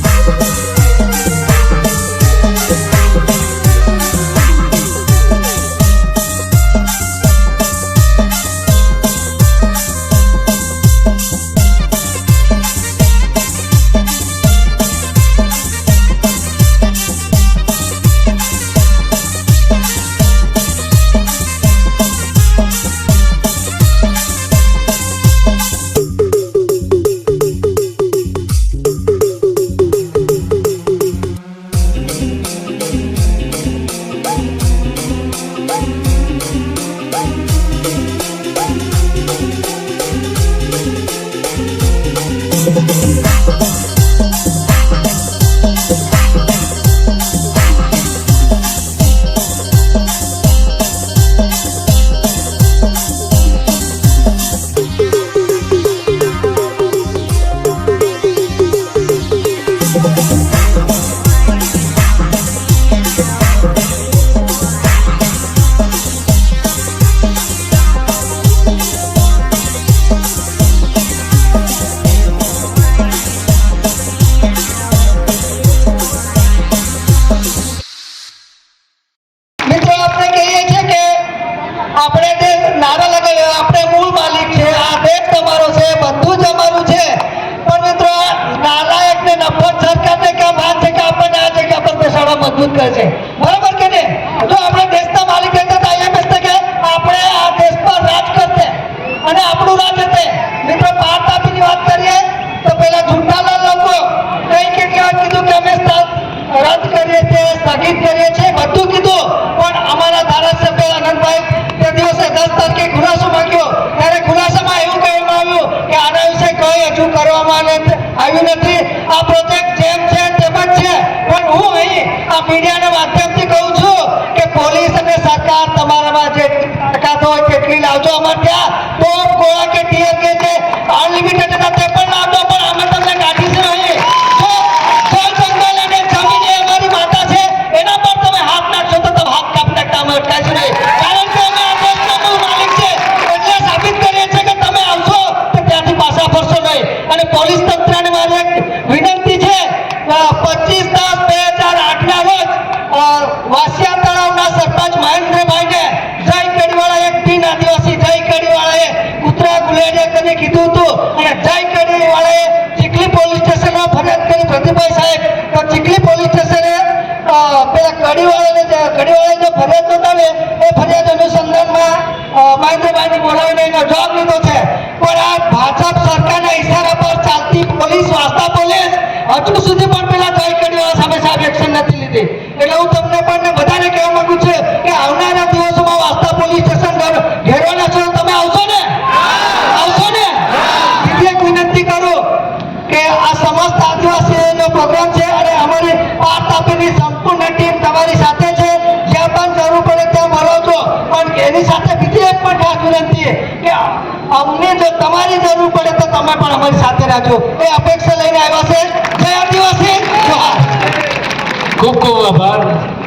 Thank. হয়েছে મીડિયાના માધ્યમથી કહું છું કે પોલીસ અને સરકાર તમારામાં જે તાકાત હોય તેટલી લાવજો. અમારે ભરતીભાઈ સાહેબ, તો ચીખલી પોલીસ સ્ટેશને પેલા કડીવાળાને કડીવાળાએ જે ફરિયાદ નોંધાવે, એ ફરિયાદ અનુસંધાનમાં મહેન્દ્રભાઈને બોલાવીને એનો જવાબ લીધો છે. પણ આ ભાજપ સરકારના ઇશારા પર ચાલતી પોલીસ વાર્તા પોલીસ હજુ સુધી પણ પેલા જય કડીવાળા સામે સાહેબ એક્શન નથી લીધી. એટલે હું સમિતિની સંપૂર્ણ ટીમ તમારી સાથે છે. જ્યાં પણ જરૂર પડે ત્યાં મળો છો. પણ એની સાથે બીજી એક પણ ખાસ વિનંતી કે અમને જો તમારી જરૂર પડે તો તમે પણ અમારી સાથે રાખજો એ અપેક્ષા લઈને આવ્યા છે. જય આદિવાસી. ખૂબ ખૂબ આભાર.